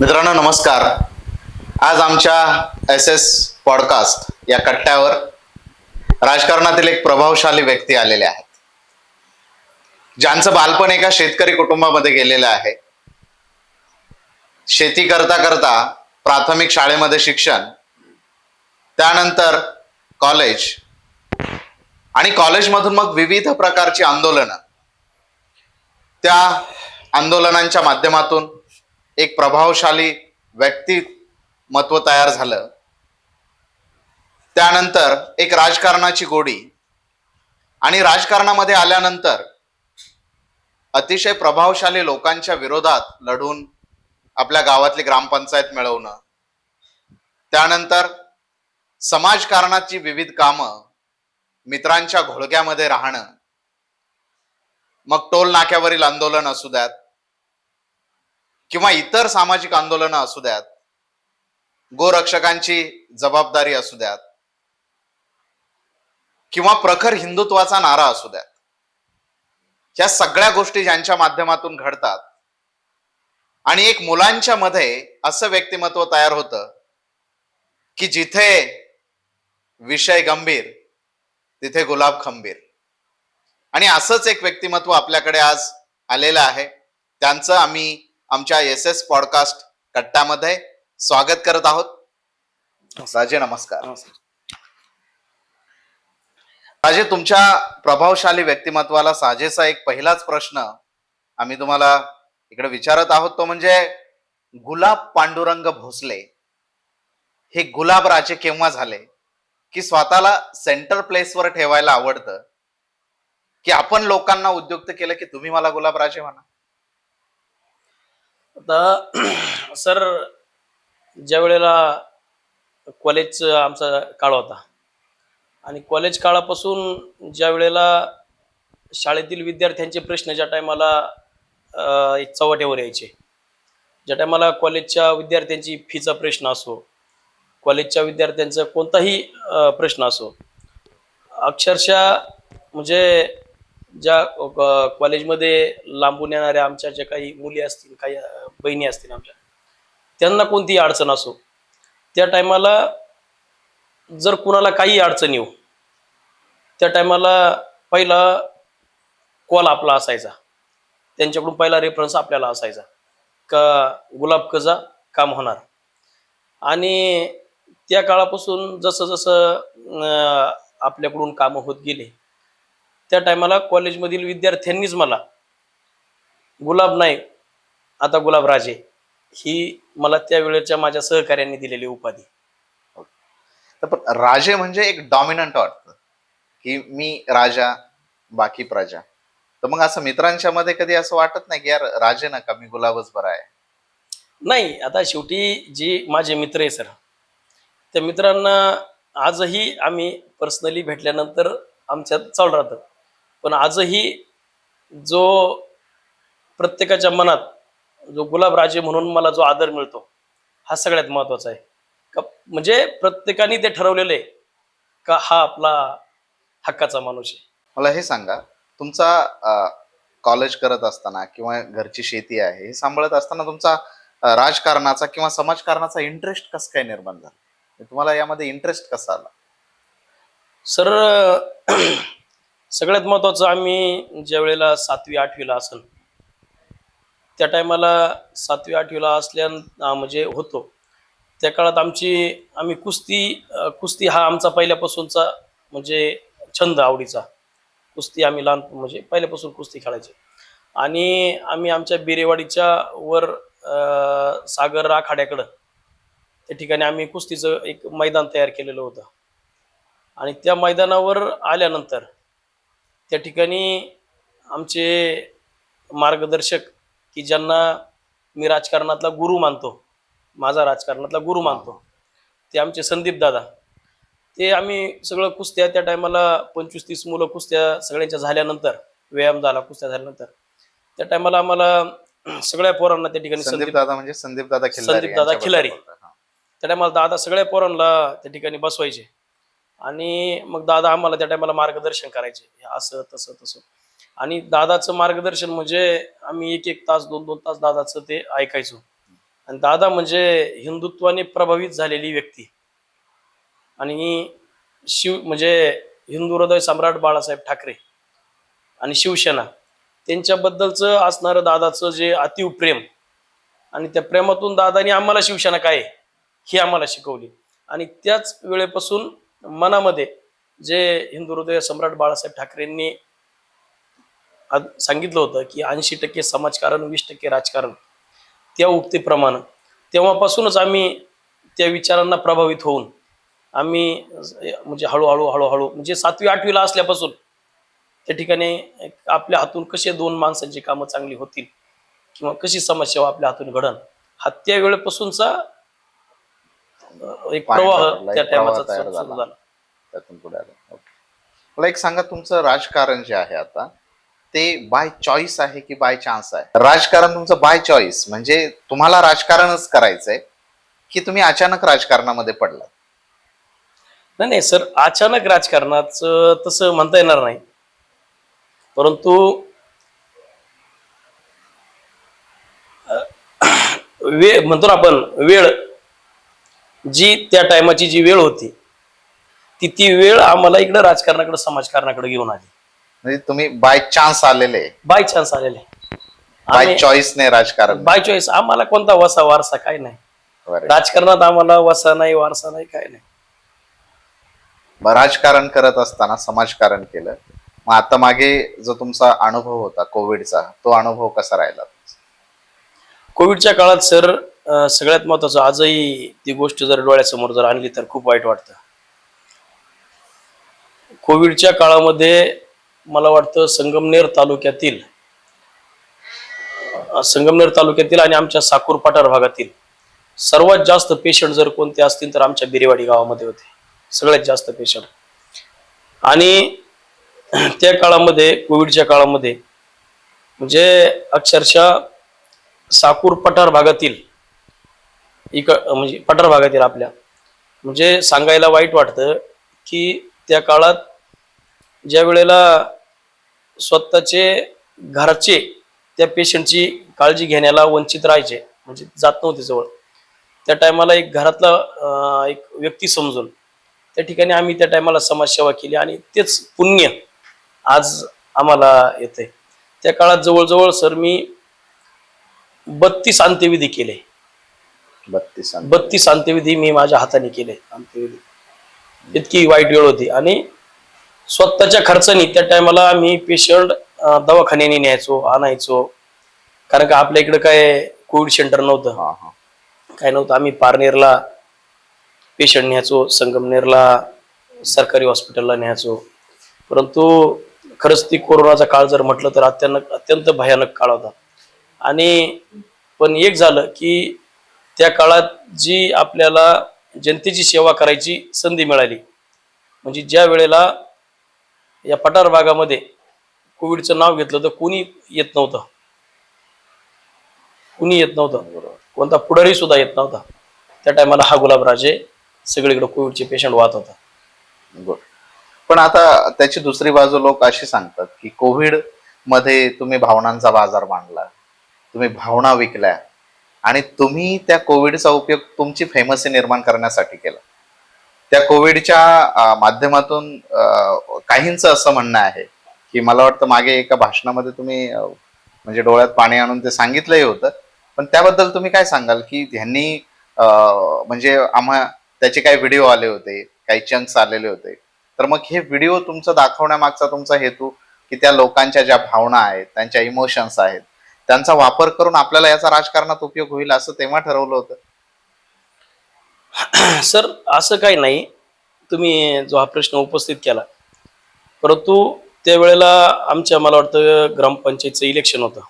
मित्रांनो नमस्कार. आज आमच्या एस एस पॉडकास्ट या कट्ट्यावर राजकारणातील एक प्रभावशाली व्यक्ती आलेले आहेत. ज्यांचं बालपण एका शेतकरी कुटुंबामध्ये गेलेलं आहे. शेती करता करता प्राथमिक शाळेमध्ये शिक्षण त्यानंतर कॉलेज आणि कॉलेजमधून मग विविध प्रकारची आंदोलनं. त्या आंदोलनांच्या माध्यमातून एक प्रभावशाली व्यक्तिमत्व तयार झालं. त्यानंतर एक राजकारणाची गोडी. आणि राजकारणामध्ये आल्यानंतर अतिशय प्रभावशाली लोकांच्या विरोधात लढून आपल्या गावातली ग्रामपंचायत मिळवणं. त्यानंतर समाजकारणाची विविध कामं मित्रांच्या घोळक्यामध्ये राहणं. मग टोल नाक्यावरील आंदोलन असू द्यात. किंवा इतर सामाजिक आंदोलनं असू द्यात गोरक्षकांची जबाबदारी असू द्यात किंवा प्रखर हिंदुत्वाचा नारा असू द्यात या सगळ्या गोष्टी ज्यांच्या माध्यमातून घडतात. आणि एक मुलांच्या मध्ये असं व्यक्तिमत्व तयार होतं की जिथे विषय गंभीर तिथे गुलाब खंबीर. आणि असंच एक व्यक्तिमत्व आपल्याकडे आज आलेलं आहे. त्यांचं आम्ही आमच्या एस एस पॉडकास्ट कट्ट्यामध्ये स्वागत करत आहोत. राजे नमस्कार. राजे तुमच्या प्रभावशाली व्यक्तिमत्वाला साजेसा एक पहिलाच प्रश्न आम्ही तुम्हाला इकडे विचारत आहोत. तो म्हणजे गुलाब पांडुरंग भोसले. हे गुलाब राजे केव्हा झाले? की स्वतःला सेंटर प्लेसवर ठेवायला आवडतं? की आपण लोकांना उद्युक्त केलं की तुम्ही मला गुलाब राजे म्हणा? आता सर ज्या वेळेला कॉलेजचा आमचा काळ होता आणि कॉलेज काळापासून ज्या वेळेला शाळेतील विद्यार्थ्यांचे प्रश्न ज्या टायमाला चव्हाट्यावर यायचे ज्या टायमाला कॉलेजच्या विद्यार्थ्यांची फीचा प्रश्न असो कॉलेजच्या विद्यार्थ्यांचा कोणताही प्रश्न असो अक्षरशः म्हणजे ज्या कॉलेजमध्ये लांबून येणाऱ्या आमच्या ज्या काही मुली असतील काही बहिणी असतील आमच्या त्यांना कोणतीही अडचण असो त्या टायमाला जर कुणाला काही अडचण येऊ त्या टायमाला पहिला कॉल आपला असायचा. त्यांच्याकडून पहिला रेफरन्स आपल्याला असायचा का गुलाब कजा काम होणार. आणि त्या काळापासून जसं जसं आपल्याकडून कामं होत गेले त्या टायमाला कॉलेजमधील विद्यार्थ्यांनीच मला गुलाब नाही आता गुलाब राजे ही मला त्या वेळेच्या माझ्या सहकार्यांनी दिलेली उपाधी. तर पण राजे म्हणजे एक डॉमिनंट वाटतं की मी राजा बाकी प्रजा. तर मग असं मित्रांच्या मध्ये कधी असं वाटत नाही की यार राजे नका मी गुलाबच बरा आहे. नाही आता शेवटी जी माझे मित्र आहे सर त्या मित्रांना आजही आम्ही पर्सनली भेटल्यानंतर आमच्यात चालू राहतं. पण आजही जो प्रत्येकाच्या मनात जो गुलाब राजे म्हणून मला जो आदर मिळतो हा सगळ्यात महत्त्वाचा आहे. का म्हणजे प्रत्येकाने ते ठरवलेलं आहे का हा आपला हक्काचा माणूस आहे. मला हे सांगा तुमचा कॉलेज करत असताना किंवा घरची शेती आहे हे सांभाळत असताना तुमचा राजकारणाचा किंवा समाजकारणाचा इंटरेस्ट कसं काय निर्माण झाला? तुम्हाला यामध्ये इंटरेस्ट कसा आला? सर सगळ्यात महत्त्वाचं आम्ही ज्या वेळेला सातवी आठवीला असन त्या टायमाला सातवी आठवीला असल्या म्हणजे होतो. त्या काळात आमची आम्ही कुस्ती कुस्ती हा आमचा पहिल्यापासूनचा म्हणजे छंद आवडीचा. कुस्ती आम्ही लहान म्हणजे पहिल्यापासून कुस्ती खेळायची. आणि आम्ही आमच्या बिरेवाडीच्या वर सागर आखाड्याकडं त्या ठिकाणी आम्ही कुस्तीचं एक मैदान तयार केलेलं होतं. आणि त्या मैदानावर आल्यानंतर त्या ठिकाणी आमचे मार्गदर्शक की ज्यांना मी राजकारणातला गुरु मानतो माझा राजकारणातला गुरु मानतो ते आमचे संदीप दादा ते आम्ही सगळं कुस्त्या त्या टायमाला पंचवीस तीस मुलं कुस्त्या सगळ्यांच्या झाल्यानंतर व्यायाम झाला कुस्त्या झाल्यानंतर त्या टायमाला आम्हाला सगळ्या पोरांना त्या ठिकाणी संदीप दादा म्हणजे संदीप दादा संदीप दादा. हा. त्या टायमाला दादा सगळ्या पोरांना त्या ठिकाणी बसवायचे आणि मग दादा आम्हाला त्या टायमाला मार्गदर्शन करायचे. हे असं तसं तसं. आणि दादाचं मार्गदर्शन म्हणजे आम्ही एक एक तास दोन दोन तास दादाचं ते ऐकायचो. आणि दादा म्हणजे हिंदुत्वाने प्रभावित झालेली व्यक्ती. आणि शिव म्हणजे हिंदू हृदय सम्राट बाळासाहेब ठाकरे आणि शिवसेना त्यांच्याबद्दलचं असणारं दादाचं जे अतिव प्रेम आणि त्या प्रेमातून दादानी आम्हाला शिवसेना काय आहे, ही आम्हाला शिकवली. आणि त्याच वेळेपासून मनामध्ये जे हिंदू हृदय सम्राट बाळासाहेब ठाकरेंनी सांगितलं होतं की ऐंशी टक्के समाजकारण वीस टक्के राजकारण त्या उक्तीप्रमाणे. तेव्हापासूनच आम्ही त्या विचारांना प्रभावित होऊन आम्ही म्हणजे हळूहळू हळूहळू म्हणजे सातवी आठवीला असल्यापासून त्या ठिकाणी आपल्या हातून कसे दोन माणसांची कामं चांगली होतील किंवा कशी समाजसेवा आपल्या हातून घडण हा त्या वेळेपासूनचा एक प्रवाह पडला, त्या टायमाचा सुरू झाला. त्यातून पुढे आलं. मला एक सांगा तुमचं राजकारण जे आहे आता ते बाय चॉईस आहे की बाय चान्स आहे? राजकारण तुमचं बाय चॉईस म्हणजे तुम्हाला राजकारणच करायचंय की तुम्ही अचानक राजकारणामध्ये पडलात? नाही नाही सर अचानक राजकारणाचं तसं म्हणता येणार नाही. परंतु वेळ म्हणतो ना आपण वेळ जी त्या टायमाची जी वेळ होती ती ती वेळ आम्हाला इकडं राजकारणाकडे समाजकारणाकडे घेऊन आली. म्हणजे तुम्ही बाय चान्स आलेले. बाय चान्स आलेले. बाय आम्ही चॉईसने राजकारण. बाय चॉईस आम्हाला कोणता वसा वारसा काय नाही. बरं. राजकारणात आम्हाला वसा नाही वारसा नाही काय नाही. मग राजकारण करत असताना समाजकारण केलं. मग आता मागे जो तुमचा अनुभव होता कोविडचा तो अनुभव कसा राहिला? कोविडच्या काळात सर सगळ्यात महत्वाचं आजही ती गोष्ट जर डोळ्यासमोर जर आणली तर खूप वाईट वाटतं. कोविडच्या काळामध्ये मला वाटतं संगमनेर तालुक्यातील संगमनेर तालुक्यातील आणि आमच्या साकूर पठार भागातील सर्वात जास्त पेशंट जर कोणते असतील तर आमच्या बिरेवाडी गावामध्ये होते. सगळ्यात जास्त पेशंट आणि त्या काळामध्ये कोविडच्या काळामध्ये म्हणजे अक्षरशः साकूर पठार भागातील इक म्हणजे पठार भागातील आपल्या. म्हणजे सांगायला वाईट वाटतं की त्या काळात ज्या वेळेला स्वतःचे घरचे त्या पेशंटची काळजी घेण्याला वंचित राहायचे म्हणजे जात नव्हते जवळ त्या टायमाला एक घरातला एक व्यक्ती समजून त्या ठिकाणी आम्ही त्या टायमाला समाजसेवा केली आणि तेच पुण्य आज आम्हाला येते त्या काळात जवळजवळ सर मी बत्तीस अंत्यविधी केले. बत्तीस बत्तीस अंत्यविधी मी माझ्या हाताने केले. अंत्यविधी. इतकी वाईट वेळ होती. आणि स्वतःच्या खर्चाने त्या टायमाला मी पेशंट दवाखान्याने न्यायचो आणायचो. कारण का आपल्या इकडे काय कोविड सेंटर नव्हतं. हा हा. काय नव्हतं. आम्ही पारनेरला पेशंट न्यायचो संगमनेरला सरकारी हॉस्पिटलला न्यायचो. परंतु खरंच ती कोरोनाचा काळ जर म्हटलं तर अत्यंत अत्यंत भयानक काळ होता. आणि पण एक झालं की त्या काळात जी आपल्याला जनतेची सेवा करायची संधी मिळाली म्हणजे ज्या वेळेला या पठार भागामध्ये कोविडचं नाव घेतलं तर कुणी येत नव्हतं. कुणी येत नव्हतं. बरोबर कोणता पुढारी सुद्धा येत नव्हता. त्या टायमाला हा गुलाबराजे सगळीकडे कोविडचे पेशंट वाहत होता. पण आता त्याची दुसरी बाजू लोक अशी सांगतात की कोविडमध्ये तुम्ही भावनांचा बाजार मांडला तुम्ही भावना विकल्या आणि तुम्ही त्या कोविडचा उपयोग तुमची फेमसी निर्माण करण्यासाठी केला. त्या कोविडच्या माध्यमातून काहींच काहींचं असं म्हणणं आहे की मला वाटतं मागे एका भाषणामध्ये तुम्ही म्हणजे डोळ्यात पाणी आणून ते सांगितलंही होतं. पण त्याबद्दल तुम्ही काय सांगाल की ह्यांनी म्हणजे आम्हा त्याचे काही व्हिडिओ आले होते काही चंक्स आलेले होते. तर मग हे व्हिडिओ तुमचं दाखवण्यामागचा तुमचा हेतू की त्या लोकांच्या ज्या भावना आहेत त्यांच्या इमोशन्स आहेत त्यांचा वापर करून आपल्याला याचा राजकारणात उपयोग होईल असं तेव्हा ठरवलं होतं. सर असं काही नाही. तुम्ही जो हा प्रश्न उपस्थित केला. परंतु त्यावेळेला आमच्या मला वाटतं ग्रामपंचायतचं इलेक्शन होतं.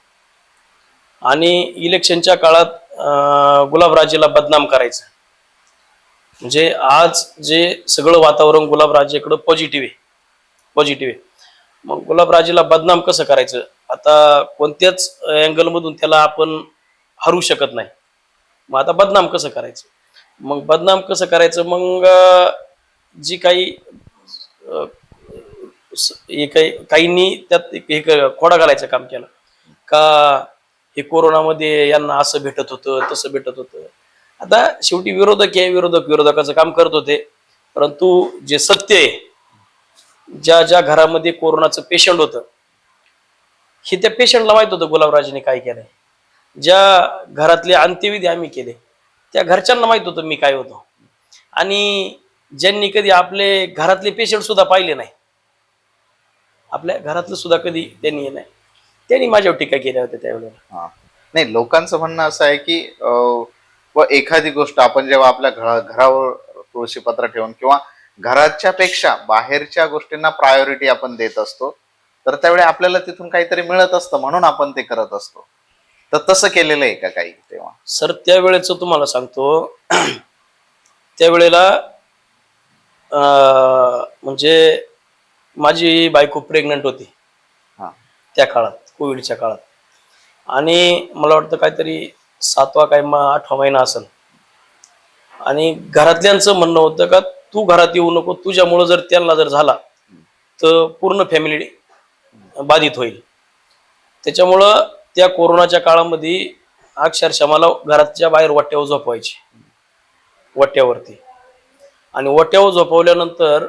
आणि इलेक्शनच्या काळात गुलाबराजेला बदनाम करायचं. म्हणजे आज जे सगळं वातावरण गुलाबराजेकडं पॉझिटिव्ह आहे. पॉझिटिव्ह आहे. मग गुलाबराजेला बदनाम कसं करायचं? आता कोणत्याच अँगलमधून त्याला आपण हरू शकत नाही. मग आता बदनाम कसं करायचं? मग बदनाम कसं करायचं? मग जी काही हे काही काहींनी त्यात एक खोडा घालायचं काम केलं. का हे कोरोनामध्ये यांना असं भेटत होतं तसं भेटत होतं. आता शेवटी विरोधक हे विरोधक विरोधकाचं काम करत होते. परंतु जे सत्य आहे ज्या ज्या घरामध्ये कोरोनाचं पेशंट होतं हे त्या पेशंटला माहीत होतं गुलाबराजने काय केलंय. ज्या घरातले अंत्यविधी आम्ही केले त्या घरच्यांना माहीत होतं मी काय होतो. आणि ज्यांनी कधी आपले घरातले पेशंट सुद्धा पाहिले नाही आपल्या घरातलं सुद्धा कधी त्यांनी हे नाही. त्यांनी माझ्यावर टीका केल्या होत्या त्यावेळेला हा. नाही लोकांचं म्हणणं असं आहे की अं, व एखादी गोष्ट आपण जेव्हा आपल्या घरा घरावर तुळशीपत्र ठेवून किंवा घराच्या पेक्षा बाहेरच्या गोष्टींना प्रायोरिटी आपण देत असतो तर त्यावेळी आपल्याला तिथून काहीतरी मिळत असतं म्हणून आपण ते करत असतो. तर तसं केलेलं आहे का काही तेव्हा? सर त्यावेळेचं तुम्हाला सांगतो. त्यावेळेला म्हणजे माझी बायको प्रेग्नंट होती. हा. त्या काळात कोविडच्या काळात. आणि मला वाटतं काहीतरी सातवा काय मा आठवा महिना असेल. आणि घरातल्यांचं म्हणणं होतं का तू घरात येऊ नको. तुझ्यामुळं जर त्यांना जर झाला तर पूर्ण फॅमिली बाधित होईल. त्याच्यामुळं त्या कोरोनाच्या काळामध्ये अक्षरशः मला घराच्या बाहेर वट्यावर झोपवायची. वट्ट्यावरती आणि वट्यावर झोपवल्यानंतर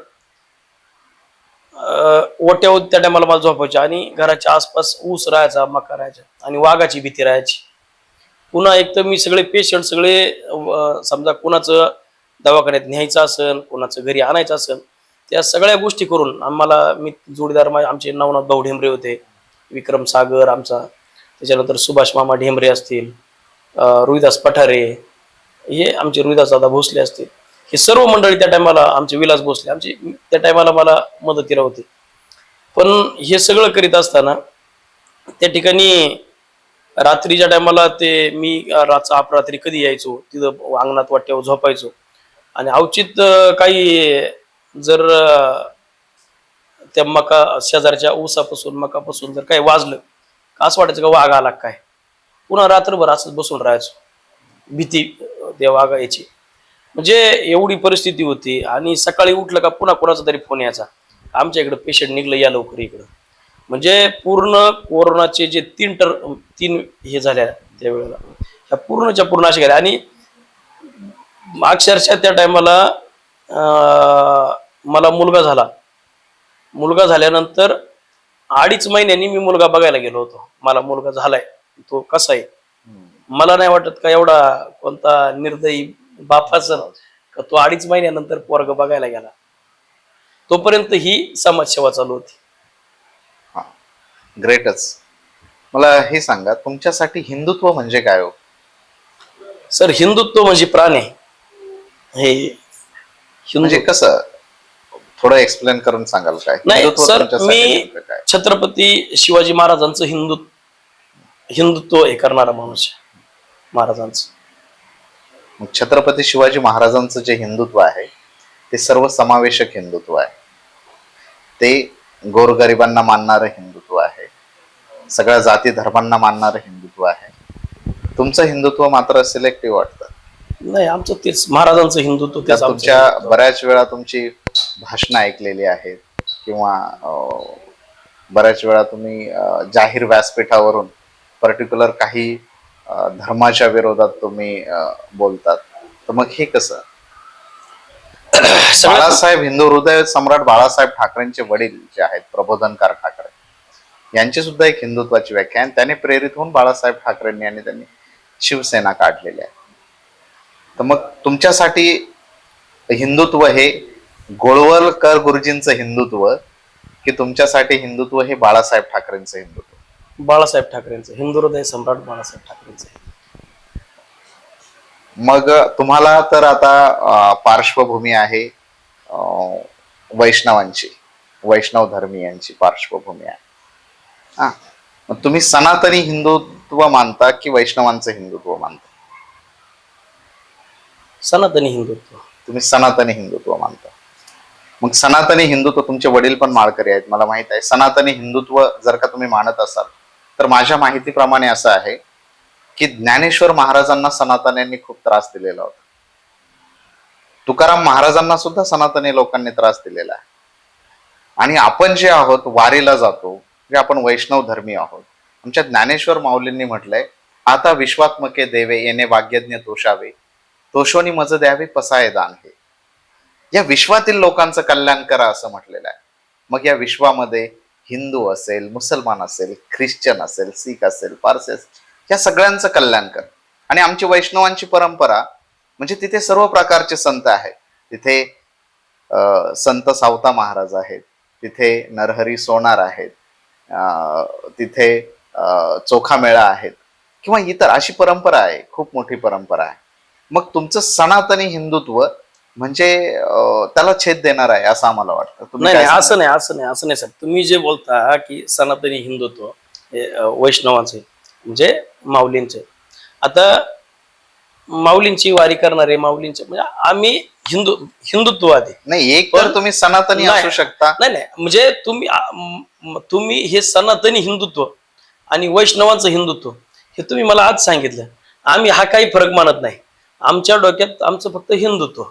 अं, वट्यावर त्या टायमाला मला झोपायचे आणि घराच्या आसपास ऊस राहायचा मका राहायचा आणि वाघाची भीती राहायची. पुन्हा एक तर मी सगळे पेशंट सगळे समजा कुणाचं दवाखान्यात न्यायचं असेल कुणाचं घरी आणायचं असेल त्या सगळ्या गोष्टी करून आम्हाला मी जोडीदार माझे आमचे नवनाथ भाऊ ढेंबरे होते विक्रम सागर आमचा त्याच्यानंतर सुभाष मामा ढेंबरे असतील रुईदास रोहिदास पठारे हे आमचे रोहिदास दादा भोसले असतील. हे सर्व मंडळी त्या टायमाला आमचे विलास भोसले आमची त्या टायमाला मला मदतीला होती. पण हे सगळं करीत असताना त्या ठिकाणी रात्रीच्या टायमाला ते मी रात अपरात्री कधी यायचो तिथं अंगणात वाट्यावर झोपायचो. आणि अवचित काही जर त्या मका शेजारच्या ऊसापासून मकापासून जर काही वाजलं का असं वाटायचं का वाघ आला काय? पुन्हा रात्रभर असंच बसून राहायचो. भीती त्या वाघा याची म्हणजे एवढी परिस्थिती होती आणि सकाळी उठलं का पुन्हा कोणाचा तरी फोन यायचा. आमच्या इकडं पेशंट निघलं या लवकर इकडं. म्हणजे पूर्ण कोरोनाचे जे तीन टर तीन हे झाल्या त्यावेळेला ह्या पूर्णच्या पूर्ण अशा गेल्या आणि अक्षरशः त्या टायमाला मला मुलगा झाला. मुलगा झाल्यानंतर अडीच महिन्यांनी मी मुलगा बघायला गेलो होतो. मला मुलगा झालाय. तो कसा आहे? मला नाही वाटत का एवढा कोणता निर्दयी बाप असेल का तो अडीच महिन्यानंतर पोरग बघायला गेला. तोपर्यंत ही समाजसेवा चालू होती. ग्रेटच मला हे सांगा तुमच्यासाठी हिंदुत्व म्हणजे काय हो? सर हिंदुत्व म्हणजे प्राण. आहे हे म्हणजे कसं थोडं एक्सप्लेन करून सांगाल काय? नाही हिंदुत्व सर मी छत्रपती शिवाजी महाराजांचं हिंदू हिंदुत्व हे करणारा माणूस आहे. महाराजांचं. छत्रपती शिवाजी महाराजांचं जे हिंदुत्व आहे ते सर्व समावेशक हिंदुत्व आहे. ते गोरगरिबांना मानणारं हिंदुत्व आहे. सगळ्या जाती धर्मांना मानणारं हिंदुत्व आहे. तुमचं हिंदुत्व मात्र सिलेक्टिव्ह वाटतं. नाही आमचं तेच महाराजांचं हिंदुत्व तुमच्या हिंदुत्व. बऱ्याच वेळा तुमची भाषणं ऐकलेली आहेत किंवा अं, बऱ्याच वेळा तुम्ही अं, जाहीर व्यासपीठावरून पर्टिक्युलर काही अं, धर्माच्या विरोधात तुम्ही अं, बोलतात. तर मग हे कसं? सगळ्यात- बाळासाहेब हिंदू हृदय सम्राट बाळासाहेब ठाकरेंचे वडील जे आहेत प्रबोधनकार ठाकरे यांची सुद्धा एक हिंदुत्वाची व्याख्या आहे. आणि त्याने प्रेरित होऊन बाळासाहेब ठाकरेंनी आणि त्यांनी शिवसेना काढलेली आहे. तर मग तुमच्यासाठी हिंदुत्व हे गोळवलकर गुरुजींचं हिंदुत्व की तुमच्यासाठी हिंदुत्व हे बाळासाहेब ठाकरेंचं हिंदुत्व? बाळासाहेब ठाकरेंचं हिंदू हृदय सम्राट बाळासाहेब ठाकरेंचं. मग तुम्हाला तर आता पार्श्वभूमी आहे वैष्णवांची वैष्णव धर्मीयांची पार्श्वभूमी आहे. हा. मग तुम्ही सनातनी हिंदुत्व मानता की वैष्णवांचं हिंदुत्व मानता? सनातनी हिंदुत्व. तुम्ही सनातनी हिंदुत्व मानता. मग सनातनी हिंदुत्व तुमचे वडील पण माळकरी आहेत मला माहीत आहे. सनातनी हिंदुत्व जर का तुम्ही मानत असाल तर माझ्या माहितीप्रमाणे असं आहे की ज्ञानेश्वर महाराजांना सनातन्यांनी खूप त्रास दिलेला होता. तुकाराम महाराजांना सुद्धा सनातनी लोकांनी त्रास दिलेला आहे. आणि आपण जे आहोत वारीला जातो जे आपण वैष्णव धर्मी आहोत आमच्या ज्ञानेश्वर माऊलींनी म्हटलंय आता विश्वात्मके देवे येणे वाग्यज्ञ तोषावे तोशोनी मज द्यावे पसाये दान हे. या विश्वातील लोकांचं कल्याण करा असं म्हटलेलं आहे. मग या विश्वामध्ये हिंदू असेल मुसलमान असेल ख्रिश्चन असेल सिख असेल पारसी असेल या सगळ्यांचं कल्याण कर. आणि आमची वैष्णवांची परंपरा म्हणजे तिथे सर्व प्रकारचे संत आहेत. तिथे अं, संत सावता महाराज आहेत. तिथे नरहरी सोनार आहेत. अं, तिथे अं, चोखा मेळा आहेत. किंवा इतर अशी परंपरा आहे खूप मोठी परंपरा आहे. मग तुमचं सनातनी हिंदुत्व म्हणजे त्याला छेद देणार आहे असं आम्हाला वाटतं. नाही? असं नाही असं नाही असं नाही सर तुम्ही जे बोलता की सनातनी हिंदुत्व वैष्णवांचे म्हणजे माऊलींचे. आता माऊलींची वारी करणारे माऊलींचे म्हणजे आम्ही हिंदू हिंदुत्ववादी. नाही एक तर पण- तुम्ही सनातनी. असू शकता. नाही नाही म्हणजे तुम्ही तुम्ही हे सनातनी हिंदुत्व आणि वैष्णवांचं हिंदुत्व हे तुम्ही मला आज सांगितलं. आम्ही हा काही फरक मानत नाही. आमच्या डोक्यात आमचं फक्त हिंदुत्व.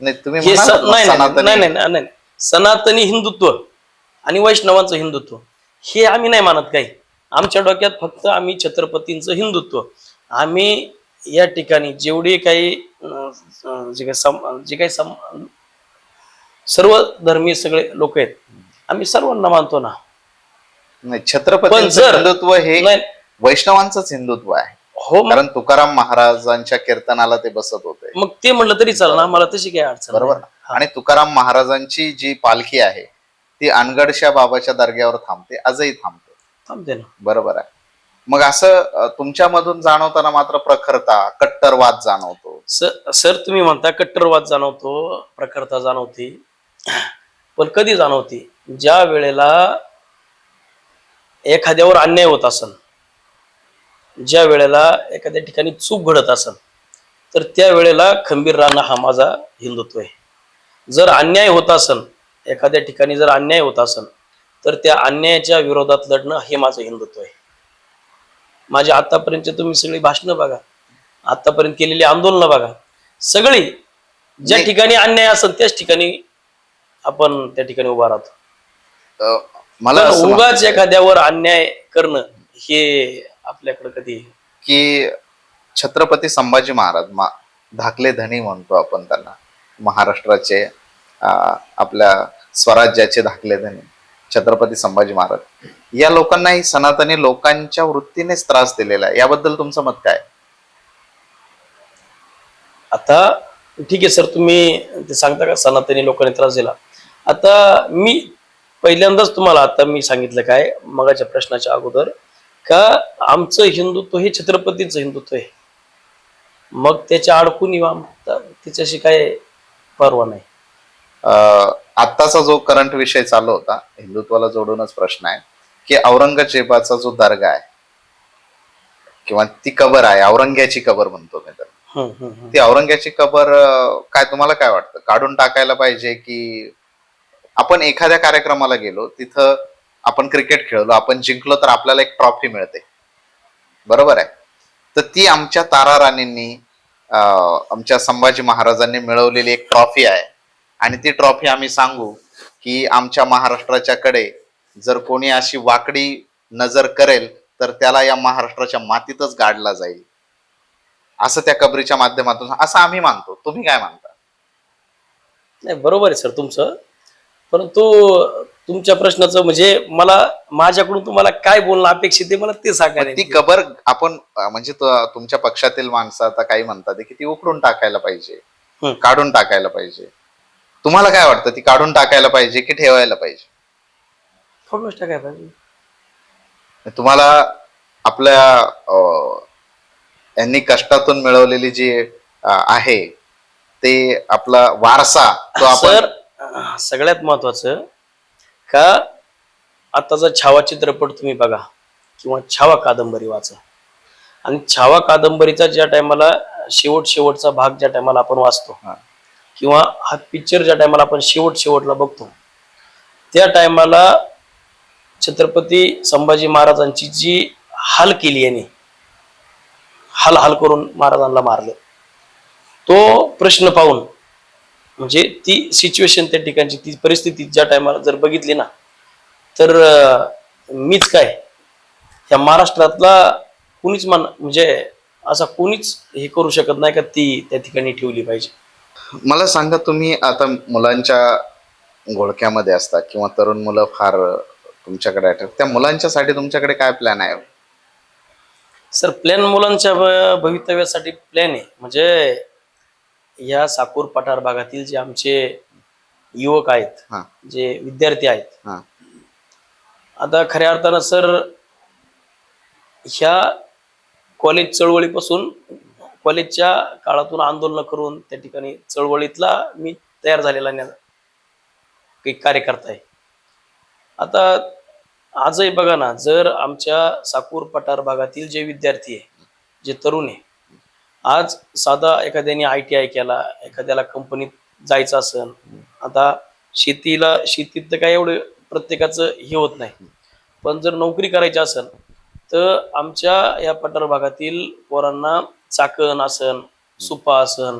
नाही तुम्ही हे स- म्हणालात ना नाही नाही सनातनी. नाही नाही नाही नाही. सनातनी हिंदुत्व आणि वैष्णवांचं हिंदुत्व हे आम्ही नाही मानत काही. आमच्या डोक्यात फक्त आम्ही छत्रपतींचं हिंदुत्व. आम्ही या ठिकाणी जेवढे काही अं, अं, जे काही सम जे काही सम सर्व धर्मीय सगळे लोक आहेत आम्ही सर्वांना मानतो ना. नाही पण जर- हिंदुत्व हे नाही. वैष्णवांचंच हिंदुत्व आहे. हो कारण तुकाराम महाराजांच्या कीर्तनाला ते बसत होते. मग ते म्हणलं तरी चालेल ना मला तशी काही अडचण बरोबर? आणि तुकाराम महाराजांची जी पालखी आहे ती अनगडशा बाबाच्या दर्ग्यावर थांबते आजही थांबते. थांबते ना. बरोबर आहे. मग असं अ, तुमच्यामधून जाणवताना मात्र प्रखरता कट्टरवाद जाणवतो. सर सर तुम्ही म्हणता कट्टरवाद जाणवतो प्रखरता जाणवते. पण कधी जाणवते? ज्या वेळेला एखाद्यावर अन्याय होत असेल ज्या वेळेला एखाद्या ठिकाणी चूक घडत असेल तर त्या वेळेला खंबीर राहणं हा माझा हिंदुत्व आहे. जर अन्याय होत असेल एखाद्या ठिकाणी जर अन्याय होत असेल तर त्या अन्यायाच्या विरोधात लढणं हे माझं हिंदुत्व आहे. माझी आतापर्यंत तुम्ही सगळी भाषणं बघा आतापर्यंत केलेली आंदोलनं बघा सगळी ज्या. ठिकाणी अन्याय असेल त्याच ठिकाणी आपण त्या ठिकाणी उभा राहतो. मला उगाच एखाद्यावर अन्याय करणं हे आपल्याकडे कधी की छत्रपती संभाजी महाराज मा धाकले धनी म्हणतो आपण त्यांना. महाराष्ट्राचे आपल्या स्वराज्याचे धाकले धनी छत्रपती संभाजी महाराज. या लोकांनाही सनातनी लोकांच्या वृत्तीनेच त्रास दिलेला आहे. याबद्दल तुमचं मत काय? आता ठीक आहे सर तुम्ही ते सांगता का? सनातनी लोकांनी त्रास दिला. आता मी पहिल्यांदाच तुम्हाला आता मी सांगितलं काय मगाच्या प्रश्नाच्या अगोदर का आमचं हिंदुत्व हे छत्रपतीचं हिंदुत्व आहे. मग त्याच्या अडकून त्याच्याशी काय परवा नाही. आत्ताचा जो करंट विषय चालू होता हिंदुत्वाला जोडूनच प्रश्न आहे की औरंगजेबाचा जो दर्गा आहे किंवा ती कबर आहे औरंग्याची कबर म्हणतो मी तर. ती औरंग्याची कबर काय तुम्हाला काय वाटतं? काढून टाकायला पाहिजे की आपण एखाद्या कार्यक्रमाला गेलो तिथं आपण क्रिकेट खेळलो आपण जिंकलो तर आपल्याला एक ट्रॉफी मिळते. बरोबर आहे? तर ती आमच्या तारा राणींनी आमच्या संभाजी महाराजांनी मिळवलेली एक ट्रॉफी आहे. आणि ती ट्रॉफी आम्ही सांगू की आमच्या महाराष्ट्राच्या कडे जर कोणी अशी वाकडी नजर करेल तर त्याला या महाराष्ट्राच्या मातीतच गाडला जाईल. असं त्या कबरीच्या माध्यमातून असं आम्ही मानतो. तुम्ही काय मानता? नाही बरोबर आहे सर तुमचं. परंतु तुमच्या प्रश्नाचं म्हणजे मला माझ्याकडून तुम्हाला काय बोलणं अपेक्षित आहे मला ते सांगायला ती कबर आपण म्हणजे तुमच्या पक्षातील माणसं आता काही म्हणतात की ती उकरून टाकायला पाहिजे. काढून टाकायला पाहिजे. तुम्हाला काय वाटतं ती काढून टाकायला पाहिजे की ठेवायला पाहिजे? थोडं टाकाय पाहिजे. तुम्हाला आपल्या यांनी कष्टातून मिळवलेली जी आहे ते आपला वारसा तो आपण सगळ्यात महत्वाचं का आताचा छावा चित्रपट तुम्ही बघा किंवा छावा कादंबरी वाचा आणि छावा कादंबरीचा ज्या टायमाला शेवट शेवटचा भाग ज्या टायमाला आपण वाचतो. किंवा हा पिक्चर ज्या टायमाला आपण शेवट शेवटला बघतो त्या टायमाला छत्रपती संभाजी महाराजांची जी हाल केली यांनी हाल हाल करून महाराजांना मारलं तो प्रश्न पाहून म्हणजे ती सिच्युएशन त्या ठिकाणची ती परिस्थिती ज्या टायमाला जर बघितली ना तर मीच काय या महाराष्ट्रातला कुणीच मान म्हणजे असा कुणीच हे करू शकत नाही का ती त्या ठिकाणी ठेवली पाहिजे. मला सांगा तुम्ही आता मुलांच्या घोळक्यामध्ये असता किंवा तरुण मुलं फार तुमच्याकडे त्या मुलांच्यासाठी तुमच्याकडे काय प्लॅन आहे? सर प्लॅन मुलांच्या भवितव्यासाठी प्लॅन आहे. म्हणजे या साकूर पठार भागातील जे आमचे युवक आहेत हा. जे विद्यार्थी आहेत हा. आता खऱ्या अर्थानं सर ह्या कॉलेज चळवळीपासून कॉलेजच्या काळातून आंदोलन करून त्या ठिकाणी चळवळीतला मी तयार झालेला न्या- एक कार्यकर्ता आहे. आता आजही बघा ना जर आमच्या साकूर पठार भागातील जे विद्यार्थी आहे जे तरुण आहे आज साधा एखाद्याने आय टी आय केला एखाद्याला कंपनीत जायचं असेल आता शेतीला शेतीत तर काय एवढं प्रत्येकाचं हे होत नाही. पण जर नोकरी करायची असेल तर आमच्या या पठार भागातील पोरांना चाकण असन सुपा असन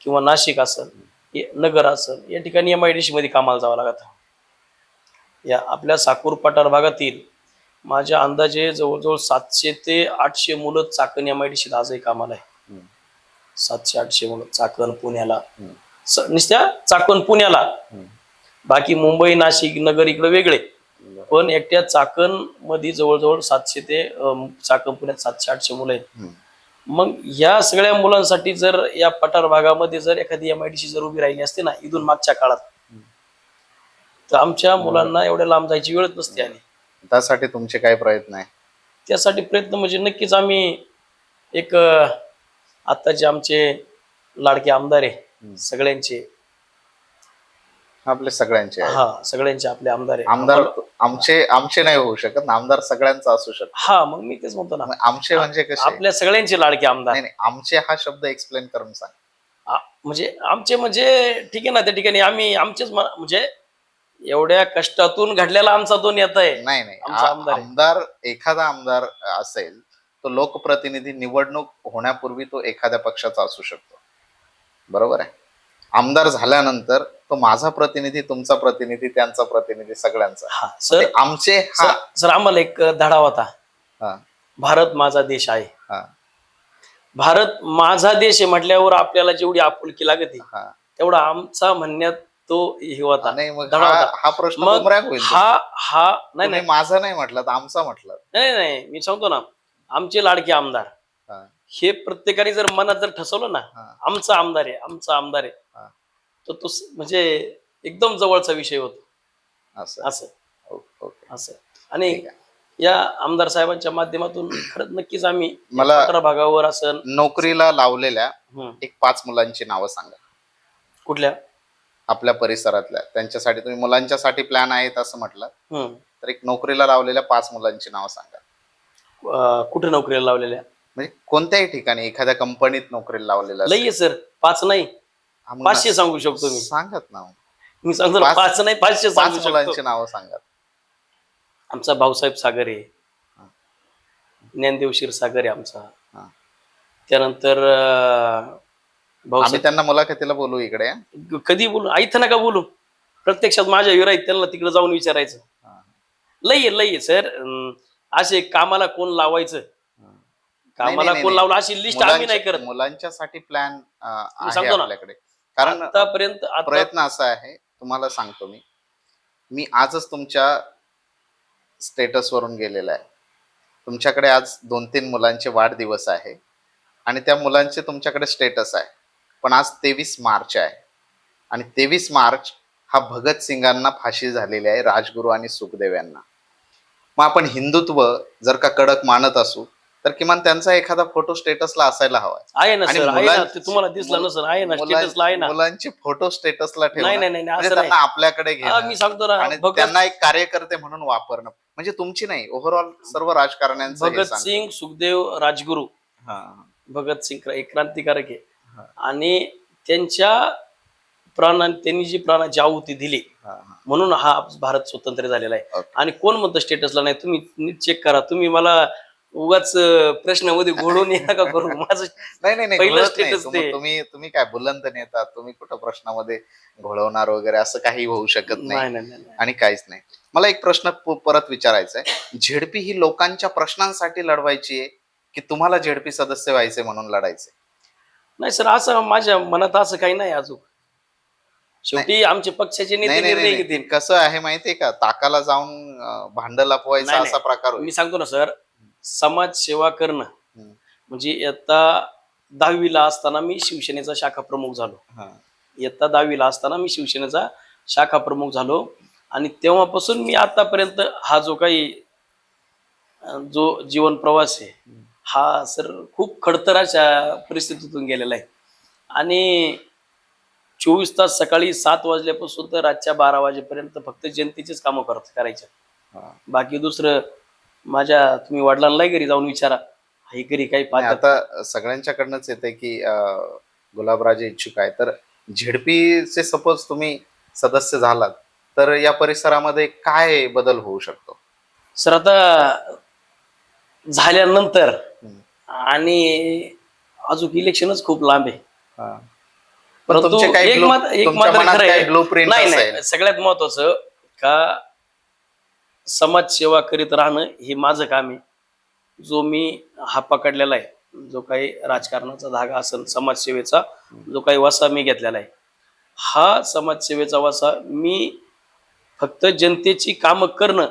किंवा नाशिक असन हे नगर असन या ठिकाणी एम आय डी मध्ये कामाला जावं लागत. या आपल्या साकूर पठार भागातील माझ्या अंदाजे जवळजवळ सातशे ते आठशे मुलं चाकण एम आय डी आजही कामाला आहे सातशे आठशे मुलं चाकण पुण्याला. नुसत्या चाकण पुण्याला. बाकी मुंबई नाशिक नगर इकडे वेगळे. पण एकट्या चाकणमध्ये जवळजवळ सातशे ते चाकण पुण्यात सातशे आठशे मुलं आहेत. मग या सगळ्या मुलांसाठी जर या पठार भागामध्ये जर एखादी एम आय डी सी जर उभी राहिली असते ना इथून मागच्या काळात. तर आमच्या मुलांना एवढ्या लांब जायची वेळच नसते आली त्यासाठी तुमचे काय प्रयत्न आहे? त्यासाठी प्रयत्न म्हणजे नक्कीच आम्ही एक आत्ताचे आमचे लाडके आमदार आहे सगळ्यांचे. आपले सगळ्यांचे आहे. हा सगळ्यांचे आपले आमदार आहे. आमदार आमचे आमचे नाही होऊ शकत आमदार सगळ्यांचा असू शकतो. हा मग मी तेच म्हणतो ना. मग आमचे म्हणजे कसे? आपल्या सगळ्यांचे लाडके आमदार. नाही नाही आमचे हा शब्द एक्सप्लेन करून सांग. आ- म्हणजे आमचे म्हणजे ठीक आहे ना त्या ठिकाणी आम्ही आमचेच म्हणजे एवढ्या कष्टातून घडलेला आमचा दोन येत आहे. नाही नाही आमचा आ- आमदार आहे. आमदार एखादा आमदार असेल तो लोकप्रतिनिधी निवडणूक होण्यापूर्वी तो एखाद्या पक्षाचा असू शकतो. बरोबर आहे? आमदार झाल्यानंतर तो माझा प्रतिनिधी तुमचा प्रतिनिधी त्यांचा प्रतिनिधी सगळ्यांचा. हा सर. आमचे हा. सर- आम्हाला एक धडा होता. हा. भारत माझा देश आहे. हा. भारत माझा देश आहे म्हटल्यावर आपल्याला जेवढी आपुलकी लागते हा. तेवढा आमचा म्हणण्यात तो हे होता. नाही मग हा प्रश्न हा हा नाही माझा नाही म्हटलं आमचा म्हटलं नाही नाही मी सांगतो ना. आमचे लाडके आमदार हा, हे प्रत्येकाने जर मनात जर ठसवलं ना हा. आमचा आमदार आहे आमचा आमदार आहे हा. तर तो स- म्हणजे एकदम जवळचा विषय होतो असं असं ओके ओके. असं आणि ठीक आहे. या आमदार साहेबांच्या माध्यमातून खरंच नक्कीच आम्ही मला- पठार भागावर असं नोकरीला लावलेल्या. एक पाच मुलांची नावं सांगा कुठल्या आपल्या परिसरातल्या त्यांच्यासाठी तुम्ही मुलांच्यासाठी प्लॅन आहेत असं म्हटलं. तर एक नोकरीला लावलेल्या पाच मुलांची नावं सांगा अं, कुठे नोकरीला लावलेल्या? म्हणजे कोणत्याही ठिकाणी एखाद्या कंपनीत नोकरीला लावलेलं लई आहे सर. पाच नाही. पाचशे सांगू शकतो मी. सांगत ना. मी सांगतो ना, पाच- पाच नाही पाचशे सांगू पाच शकतो. मुलांची नावं सांगा. आमचा भाऊसाहेब सागर आहे. ज्ञानदेव क्षीरसागर आहे आमचा. हा. त्यानंतर अं, आम्ही भाऊसाहेब त्यांना मुलाखतीला बोलू इकडे. कधी बोलू? इथं नका बोलू. प्रत्यक्षात माझ्या विराईत त्यांना तिकडे जाऊन विचारायचं. हा. लई आहे, लई आहे, सर. अं, असे कामाला कोण लावायचं? कामाला कोण. लावलं? अशी लिस्ट आम्ही नाही मुलांच्या- करत. मुलांच्यासाठी प्लॅन आहे सांगतो ना. आपल्याकडे. कारण आतापर्यंत आता प्रयत्न असा आहे तुम्हाला सांगतो मी. मी आजच तुमच्या स्टेटसवरून गेलेला आहे. तुमच्याकडे आज दोन तीन मुलांचे वाढदिवस आहे आणि त्या मुलांचे तुमच्याकडे स्टेटस आहे. पण आज तेवीस मार्च आहे आणि तेवीस मार्च हा भगतसिंगांना फाशी झालेली आहे राजगुरू आणि सुखदेव यांना. मग आपण हिंदुत्व जर का कडक मानत असू तर किमान त्यांचा एखादा फोटो स्टेटसला असायला हवा आहे ना आणि सर आहे ना मुलां- ते तुम्हाला दिसलं नसलं आहे ना स्टेटसला आहे ना. मुलांचे फोटो स्टेटसला नाही, नाही, नाही, म्हणजे असं. आपल्याकडे हा, घेणं. मी सांगतो ना आणि भगत त्यांना एक कार्यकर्ते म्हणून वापरणं. म्हणजे तुमची नाही ओव्हरऑल सर्व राजकारण्यांचं हे सांगतो. भगतसिंग सुखदेव राजगुरू. हा, भगतसिंग एक क्रांतिकारक आहे. हा. आणि त्यांच्या प्राणा त्यांनी जी प्राणाची आहुती दिली. म्हणून हा भारत स्वतंत्र झालेला आहे. आणि कोण म्हणतं स्टेटसला नाही? तुम्ही नीट चेक करा. तुम्ही मला उगाच प्रश्नामध्ये घोडून या का करू. माझं नाही नाही नाही पहिलं status तुम्ही. तुम्ही काय बुलंद नेता तुम्ही कुठं प्रश्नामध्ये घोळवणार वगैरे? असं काही होऊ शकत नाही. आणि काहीच नाही. मला एक प्रश्न परत विचारायचा आहे. झेडपी ही लोकांच्या प्रश्नांसाठी लढवायची आहे की तुम्हाला झेडपी सदस्य व्हायचे म्हणून लढायचे? नाही सर असं माझ्या मनात असं काही नाही अजून. शेवटी आमचे पक्षाचे नेते नाही नाही, निर्णय नाही घेतील. नाही. कसं आहे माहितीये का? ताकाला जाऊन अं, भांड लपवायचा नाही, असा प्रकार होईल. मी सांगतो ना सर. समाज सेवा करणं हम्म. म्हणजे इयत्ता दहावीला असताना मी शिवसेनेचा शाखा प्रमुख झालो. हा. इयत्ता दहावीला असताना मी शिवसेनेचा शाखा प्रमुख झालो. आणि तेव्हापासून मी आतापर्यंत हा जो काही अं, जो जीवन प्रवास आहे हा सर खूप खडतर अशा परिस्थितीतून गेलेला आहे. आणि चोवीस तास सकाळी सात वाजल्यापासून तर रातच्या बारा वाजेपर्यंत फक्त जनतेचेच कामं करत करायचे. बाकी दुसरं माझ्या तुम्ही वडिलांनाही घरी जाऊन विचारा. हे घरी काही आता सगळ्यांच्याकडनंच येते की गुलाबराजे इच्छुक आहे तर झेडपीचे सपोज तुम्ही सदस्य झालात तर या परिसरामध्ये काय बदल होऊ शकतो? सर आता झाल्यानंतर. आणि अजून इलेक्शनच खूप लांब आहे. परंतु तुमचे काही एक blue- मात्र एक तुमच्या मात्र मनात खरं काही आहे blueprint नाही असेल? नाही. सगळ्यात महत्वाचं का समाजसेवा करीत राहणं हे माझं काम आहे. जो मी हा पकडलेला आहे जो काही राजकारणाचा धागा असेल समाजसेवेचा जो काही वसा मी घेतलेला आहे हा समाजसेवेचा वसा मी फक्त जनतेची कामं करणं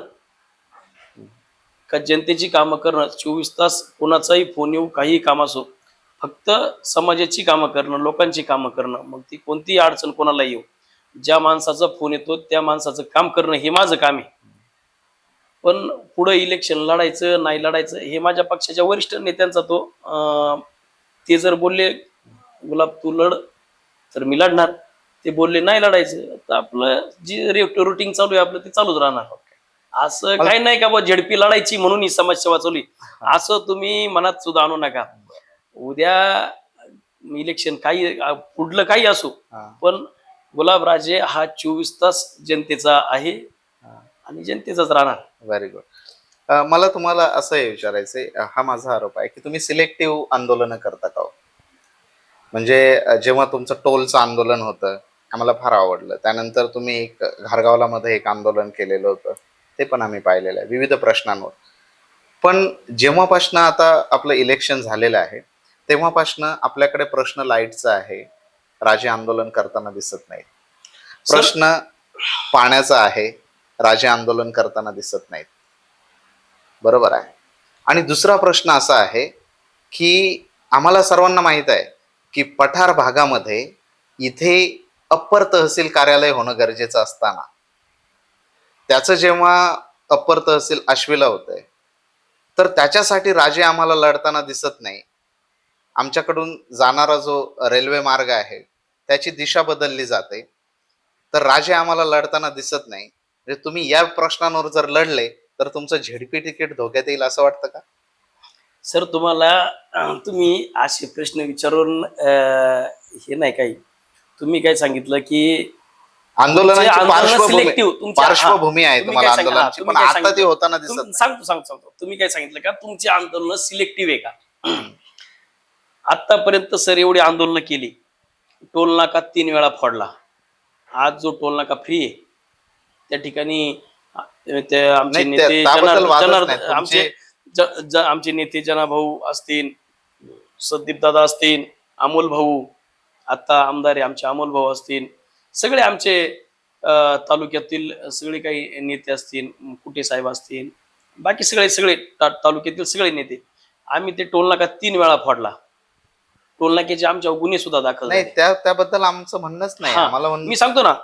का जनतेची कामं करणं चोवीस तास कोणाचाही फोन येऊ काही काम असो फक्त समाजाची कामं करणं लोकांची कामं करणं मग ती कोणतीही अडचण कोणाला येऊ. ज्या माणसाचा फोन येतो त्या माणसाचं काम करणं हे माझं काम आहे. पण पुढं इलेक्शन लढायचं नाही लढायचं हे माझ्या पक्षाच्या वरिष्ठ नेत्यांचा तो अं, ते जर बोलले गुलाब तू लढ तर मी लढणार. ते बोलले नाही लढायचं. तर आपलं जी रुटीन चालू आहे आपलं ते चालूच राहणार. असं काही नाही का बा झेडपी लढायची म्हणून ही समाजसेवा चालू. असं तुम्ही मनात सुद्धा आणू नका. उद्या इलेक्शन काही पुढलं काही असो हा. पण गुलाबराजे हा चोवीस तास जनतेचा आहे. आणि जनतेचाच राहणार व्हेरी गुड मला तुम्हाला असं हे विचारायचंय हा माझा आरोप आहे की तुम्ही सिलेक्टिव्ह आंदोलन करता का हो? म्हणजे जेव्हा तुमचं टोलचं आंदोलन होतं आम्हाला फार आवडलं त्यानंतर तुम्ही एक घारगावला मध्ये एक आंदोलन केलेलं होतं ते पण आम्ही पाहिलेलं आहे विविध प्रश्नांवर पण जेव्हापासनं आता आपलं इलेक्शन झालेलं आहे तेव्हापासनं आपल्याकडे प्रश्न लाईटचा आहे. राजे आंदोलन करताना दिसत नाही प्रश्न पाण्याचा आहे. राजे आंदोलन करताना दिसत नाहीत. बरोबर आहे. आणि दुसरा प्रश्न असा आहे की आम्हाला सर्वांना माहीत आहे की पठार भागामध्ये इथे अप्पर तहसील कार्यालय होणं गरजेचं असताना. त्याचं जेव्हा अप्पर तहसील आश्वीला होतंय तर त्याच्यासाठी राजे आम्हाला लढताना दिसत नाही. आमच्याकडून जाणारा जो रेल्वे मार्ग आहे त्याची दिशा बदलली जाते. तर राजे आम्हाला लढताना दिसत नाही. म्हणजे तुम्ही या प्रश्नांवर जर लढले तर तुमचं झेडपी तिकीट धोक्यात येईल असं वाटतं का? सर तुम्हाला तुम्ही असे प्रश्न विचारून हे नाही काही. तुम्ही काय सांगितलं की आंदोलन पार्श्वभूमी आहे तुम्हाला आंदोलनाची पण आता? ती होताना दिसत. सांगतो सांगतो सांगतो. तुम्ही काय सांगितलं का? तुमची आंदोलन सिलेक्टिव्ह आहे का? आतापर्यंत सर एवढी आंदोलनं केली. टोल नाका तीन वेळा फोडला. आज जो टोल नाका फ्री आहे त्या ठिकाणी ते आमचे नेते आमचे आमचे जना भाऊ असतील संदीप दादा असतील अमोल भाऊ आता आमदार आमचे अमोल भाऊ असतील सगळे आमचे तालुक्यातील सगळे काही नेते असतील कुटे साहेब असतील बाकी सगळे सगळे तालुक्यातील सगळे नेते. आम्ही ते टोल नाका तीन वेळा फोडला. टोल नाक्याचे आमच्यावर गुन्हे सुद्धा दाखल नाही झाले. त्या त्याबद्दल आमचं म्हणणंच नाही. हा, आम्हाला म्हण- मी सांगतो ना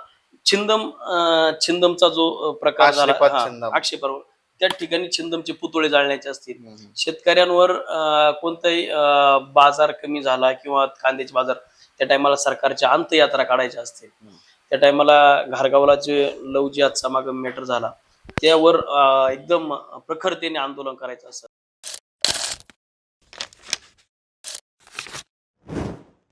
छिंदम अं, छिंदमचा जो अं, प्रकार झाला आक्षेपात छिंदम. आक्षेपार्ह त्या ठिकाणी छिंदमचे पुतळे जाळण्याचे असतील. हम्म. शेतकऱ्यांवर अं, कोणताही अं, बाजार कमी झाला किंवा कांद्याचे बाजार त्या टायमाला सरकारच्या अंतयात्रा काढायच्या असतील. हम्म. त्या टायमाला घारगावला जे लव जिहाद समागम मॅटर झाला त्यावर अं, एकदम प्रखरतेने आंदोलन करायचं असतं.